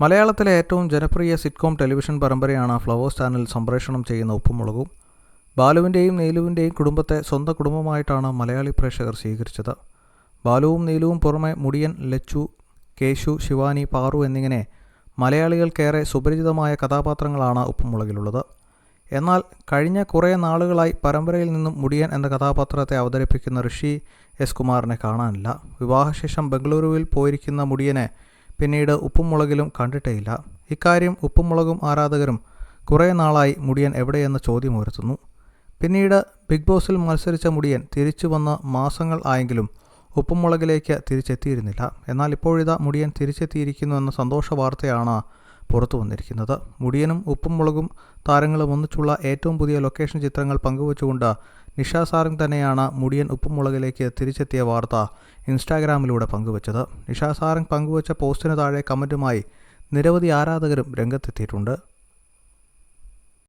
മലയാളത്തിലെ ഏറ്റവും ജനപ്രിയ സിറ്റ്കോം ടെലിവിഷൻ പരമ്പരയാണ് ഫ്ലവേഴ്സ് ചാനൽ സംപ്രേഷണം ചെയ്യുന്ന ഉപ്പുമുളകും. ബാലുവിന്റെയും നീലുവിന്റെയും കുടുംബത്തെ സ്വന്തം കുടുംബമായിട്ടാണ് മലയാളി പ്രേക്ഷകർ സ്വീകരിച്ചത്. ബാലുവും നീലുവും പുറമെ മുടിയൻ ലച്ചു കേശു ശിവാനി പാറു എന്നിങ്ങനെ മലയാളികൾക്കേറെ സുപരിചിതമായ കഥാപാത്രങ്ങളാണ് ഉപ്പുമുളകിലുള്ളത്. എന്നാൽ കഴിഞ്ഞ കുറേ നാളുകളായി പരമ്പരയിൽ നിന്നും മുടിയൻ എന്ന കഥാപാത്രത്തെ അവതരിപ്പിക്കുന്ന ഋഷി എസ് കുമാറിനെ കാണാനില്ല. വിവാഹശേഷം ബംഗളൂരുവിൽ പോയിരിക്കുന്ന മുടിയനെ പിന്നീട് ഉപ്പുമുളകിലും കണ്ടിട്ടേയില്ല. ഇക്കാര്യം ഉപ്പുമുളകും ആരാധകരും കുറേ നാളായി മുടിയൻ എവിടെയെന്ന ചോദ്യം ഉയർത്തുന്നു. പിന്നീട് ബിഗ് ബോസിൽ മത്സരിച്ച മുടിയൻ തിരിച്ചു വന്ന മാസങ്ങൾ ആയെങ്കിലും ഉപ്പുമുളകിലേക്ക് തിരിച്ചെത്തിയിരുന്നില്ല. എന്നാൽ ഇപ്പോഴിതാ മുടിയൻ തിരിച്ചെത്തിയിരിക്കുന്നു എന്ന സന്തോഷ വാർത്തയാണ് പുറത്തു വന്നിരിക്കുന്നത്. മുടിയനും ഉപ്പുമുളകും താരങ്ങളും ഒന്നിച്ചുള്ള ഏറ്റവും പുതിയ ലൊക്കേഷൻ ചിത്രങ്ങൾ പങ്കുവച്ചുകൊണ്ട് നിഷ സാറിംഗ് തന്നെയാണ് മുടിയൻ ഉപ്പുമുളകിലേക്ക് തിരിച്ചെത്തിയ വാർത്ത ഇൻസ്റ്റാഗ്രാമിലൂടെ പങ്കുവച്ചത്. നിഷ സാറിംഗ് പങ്കുവച്ച പോസ്റ്റിന് താഴെ കമന്റുമായി നിരവധി ആരാധകരും രംഗത്തെത്തിയിട്ടുണ്ട്.